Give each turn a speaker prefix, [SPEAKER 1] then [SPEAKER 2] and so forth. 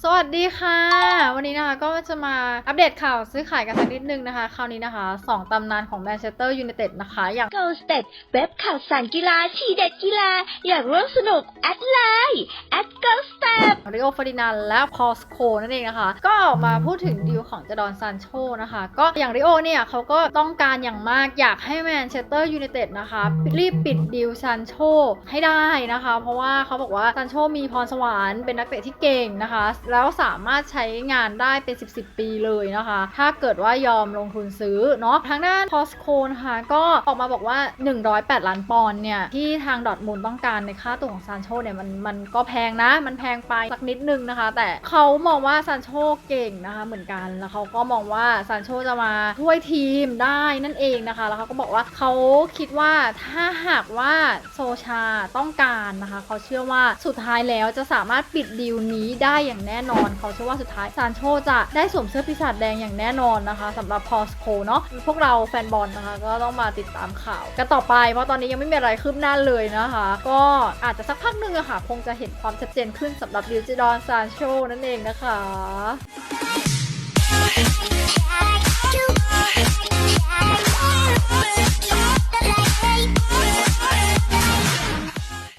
[SPEAKER 1] สวัสดีค่ะ วันนี้นะคะก็จะมาอัปเดตข่าวซื้อขายกันสักนิดนึงนะคะ คราวนี้นะคะสองตำนานของแมนเชสเตอร์ยูไนเต็ดนะคะ อย่าง
[SPEAKER 2] Go State เว็บข่าวสารกีฬาทีเด็ดกีฬา อยากร่วมสนุก แอดไลน์แอด Go Step
[SPEAKER 1] ริโอฟอร์ดินานและพอลสโคนั่นเองนะคะ ก็ออกมาพูดถึงดีลของเจดอนซานโชนะคะ ก็อย่างริโอเนี่ยเขาก็ต้องการอย่างมากอยากให้แมนเชสเตอร์ยูไนเต็ดนะคะ รีบปิดดีลซานโชให้ได้นะคะ เพราะว่าเขาบอกว่าซานโชมีพรสวรรค์เป็นนักเตะที่เก่งนะคะ แล้วสามารถใช้งานได้เป็น 10 10ปีเลยนะคะ ถ้าเกิดว่ายอมลงทุนซื้อเนาะทางด้านพอสโคนะคะก็ออกมาบอกว่า 108 ล้านปอนด์เนี่ยที่ทางดอทมุนด์ต้องการในค่าตัวของซานโชเนี่ยมันมันก็แพงนะมันแพงไปสักนิดนึงนะคะ แต่เขามองว่าซานโชเก่งนะคะเหมือนกันแล้วเขาก็มองว่าซานโชจะมาช่วยทีมได้นั่นเองนะคะ แล้วเขาก็บอกว่าเขาคิดว่าถ้าหากว่าโซชาต้องการนะคะ เขาเชื่อว่าสุดท้ายแล้วจะสามารถปิดดีลนี้ได้อย่างแน่นอน เขาเชื่อว่าสุดท้ายซานโชจะได้สวมเสื้อปีศาจแดงอย่างแน่นอนนะคะสำหรับพอสโคเนาะพวกเราแฟนบอลนะคะ ก็ต้องมาติดตามข่าวกันต่อไป เพราะตอนนี้ยังไม่มีอะไรคืบหน้าเลยนะคะ ก็อาจจะสักพักหนึ่งอะค่ะ คงจะเห็นความชัดเจนขึ้นสำหรับดิวจิดอนซานโชนั่นเองนะคะ